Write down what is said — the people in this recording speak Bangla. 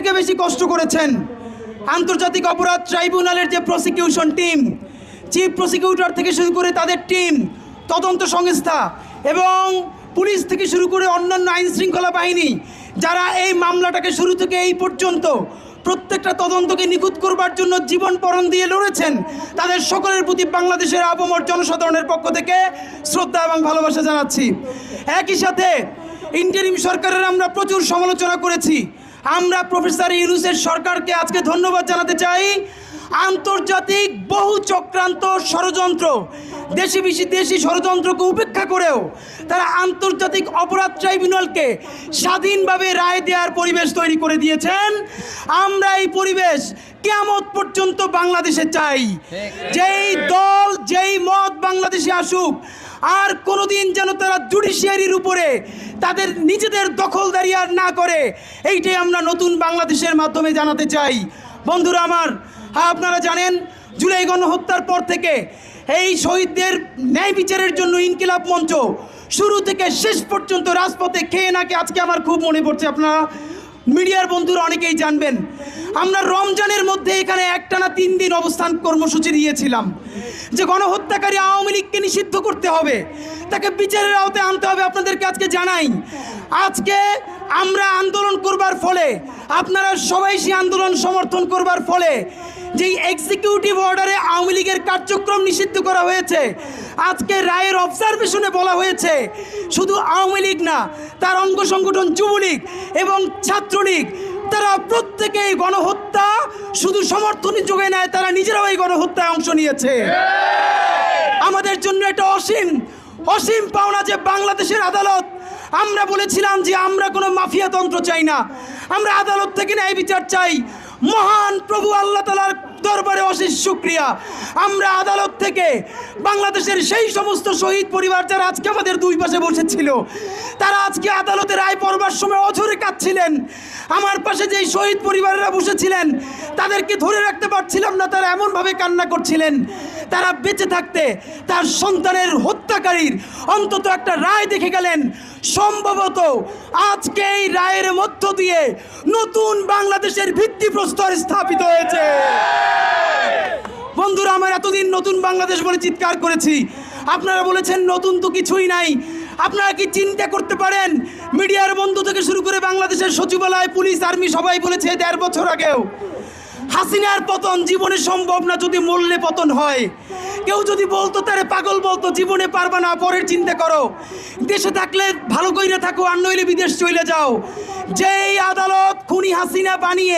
থেকে বেশি কষ্ট করেছেন। আন্তর্জাতিক অপরাধ ট্রাইব্যুনালের যে প্রসিকিউশন টিম চিফ প্রসিকিউটর থেকে শুরু করে তাদের টিম তদন্ত সংস্থা এবং পুলিশ থেকে শুরু করে অন্যান্য আইন শৃঙ্খলা বাহিনী, যারা এই মামলাটাকে শুরু থেকে এই পর্যন্ত প্রত্যেকটা তদন্তকে নিখুঁত করবার জন্য জীবন পরণ দিয়ে লড়েছেন, তাদের সকলের প্রতি বাংলাদেশের আবমর জনসাধারণের পক্ষ থেকে শ্রদ্ধা এবং ভালোবাসা জানাচ্ছি। একই সাথে ইন্টারিম সরকারের আমরা প্রচুর সমালোচনা করেছি। আমরা প্রফেসর ইউনুসের সরকারকে আজকে ধন্যবাদ জানাতে চাই। আন্তর্জাতিক বহু চক্রান্ত ষড়যন্ত্র দেশি বিশি দেশি ষড়যন্ত্রকে উপেক্ষা করেও তারা আন্তর্জাতিক অপরাধ ট্রাইব্যুনালকে স্বাধীনভাবে রায় দেওয়ার পরিবেশ তৈরি করে দিয়েছেন। আমরা এই পরিবেশ কেমত পর্যন্ত বাংলাদেশে চাই। যেই দল যেই মত বাংলাদেশে আসুক আর কোনোদিন যেন তারা জুডিশিয়ারির উপরে তাদের নিজেদের দখলদারি আর না করে। এইটাই আমরা নতুন বাংলাদেশের মাধ্যমে জানাতে চাই। বন্ধুরা আমার আপনারা জানেন, জুলাই গণহত্যার পর থেকে এই শহীদদের ন্যায় বিচারের জন্য ইনকিলাব মঞ্চ শুরু থেকে শেষ পর্যন্ত রাজপথে খেয়ে নাকে আজকে আমার খুব মনে পড়ছে আপনারা। মিডিয়ার বন্ধুরা অনেকেই জানবেন, আমরা রমজানের মধ্যে এখানে একটানা তিন দিন অবস্থান কর্মসূচি দিয়েছিলাম। যে গণহত্যাকারী আওয়ামী লীগকে নিষিদ্ধ করতে হবে, তাকে বিচারের আওতায় আনতে হবে, আপনাদেরকে আজকে জানাই। আজকে আমরা আন্দোলন করবার ফলে আপনারা সবাই সেই আন্দোলন সমর্থন করবার ফলে যেই এক্সিকিউটিভ অর্ডারে আওয়ামী লীগের কার্যক্রম নিষিদ্ধ করা হয়েছে আজকে রায়ের অবজারভেশনে বলা হয়েছে শুধু আওয়ামী লীগ না তার অঙ্গ সংগঠন যুবলীগ এবং ছাত্রলীগ তারা প্রত্যেকে এই গণহত্যা শুধু সমর্থনই যোগায় নেয় তারা নিজেরাও এই গণহত্যায় অংশ নিয়েছে। আমাদের জন্য এটা অসীম অসীম পাওনা যে বাংলাদেশের আদালত আমরা বলেছিলাম যে আমরা কোনো মাফিয়াতন্ত্র চাই না। আমরা আদালত থেকে ন্যায় বিচার চাই। মহান প্রভু আল্লাহ তালার দরবারে অশেষ শুক্রিয়া। আমরা আদালত থেকে বাংলাদেশের সেই সমস্ত শহীদ পরিবার যারা আজকে আমাদের দুই পাশে বসেছিল, তারা আজকে আদালতে রায় পড়বার সময় অঝরে কাঁদছিলেন। আমার পাশে যেই শহীদ পরিবারেরা বসেছিলেন, তাদেরকে ধরে রাখতে পারছিলাম না, তারা এমনভাবে কান্না করছিলেন। তারা বেঁচে থাকতে তার সন্তানের হত্যাকারীর অন্তত একটা রায় দেখে গেলেন। সম্ভবত আজকে এই রায়ের মধ্য দিয়ে নতুন বাংলাদেশের ভিত্তিপ্রস্তর স্থাপিত হয়েছে। এতদিন নতুন বাংলাদেশ বলে চিৎকার করেছি। আপনারা বলেছেন নতুন তো কিছুই নাই। আপনারা কি চিন্তা করতে পারেন? মিডিয়ার বন্ধু থেকে শুরু করে বাংলাদেশের সচিবালয়, পুলিশ, আর্মি সবাই বলেছে দেড় বছর আগেও। হাসিনার পতন জীবনে সম্ভব না যদি মূল্যে পতন হয়। কেউ যদি বলতো, তারে পাগল বলতো, জীবনে পারবা না, পরের চিন্তা করো। দেশে থাকলে ভালো কইরে থাকো, আর নইলে বিদেশ চলে যাও। যেই আদালত খুনি হাসিনা বানিয়ে